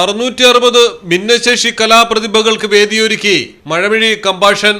അറുന്നൂറ്റി അറുപത് ഭിന്നശേഷി കലാപ്രതിഭകൾക്ക് വേദിയൊരുക്കി മഴവിഴി കമ്പാഷൻ.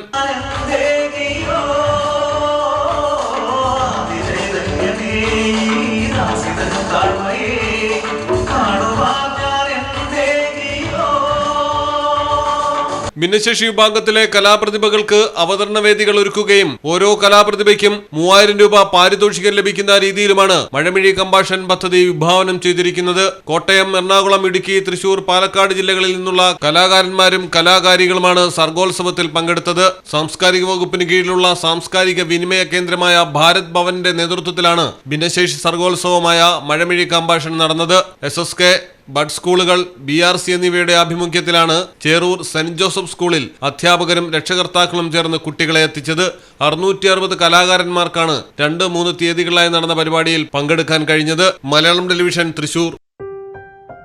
ഭിന്നശേഷി വിഭാഗത്തിലെ കലാപ്രതിഭകൾക്ക് അവതരണ വേദികൾ ഒരുക്കുകയും ഓരോ കലാപ്രതിഭയ്ക്കും മൂവായിരം രൂപ പാരിതോഷികം ലഭിക്കുന്ന രീതിയിലുമാണ് മഴമിഴി കമ്പാഷൻ പദ്ധതി വിഭാവനം ചെയ്തിരിക്കുന്നത്. കോട്ടയം എറണാകുളം ഇടുക്കി തൃശൂർ പാലക്കാട് ജില്ലകളിൽ നിന്നുള്ള കലാകാരന്മാരും കലാകാരികളുമാണ് സർഗോത്സവത്തിൽ പങ്കെടുത്തത്. സാംസ്കാരിക വകുപ്പിന് കീഴിലുള്ള സാംസ്കാരിക വിനിമയ കേന്ദ്രമായ ഭാരത് ഭവന്റെ നേതൃത്വത്തിലാണ് ഭിന്നശേഷി സർഗോത്സവമായ മഴമിഴി കമ്പാഷൻ നടന്നത്. എസ്. എസ്. കെ. ബഡ് സ്കൂളുകൾ ബി ആർ സി എന്നിവയുടെ ആഭിമുഖ്യത്തിലാണ് ചേറൂർ സെന്റ് ജോസഫ് സ്കൂളിൽ അധ്യാപകരും രക്ഷകർത്താക്കളും ചേർന്ന് കുട്ടികളെ എത്തിച്ചത്. അറുന്നൂറ്റി അറുപത് കലാകാരന്മാർക്കാണ് രണ്ട് മൂന്ന് തീയതികളായി നടന്ന പരിപാടിയിൽ പങ്കെടുക്കാൻ കഴിഞ്ഞത്. മലയാളം ടെലിവിഷൻ തൃശൂർ.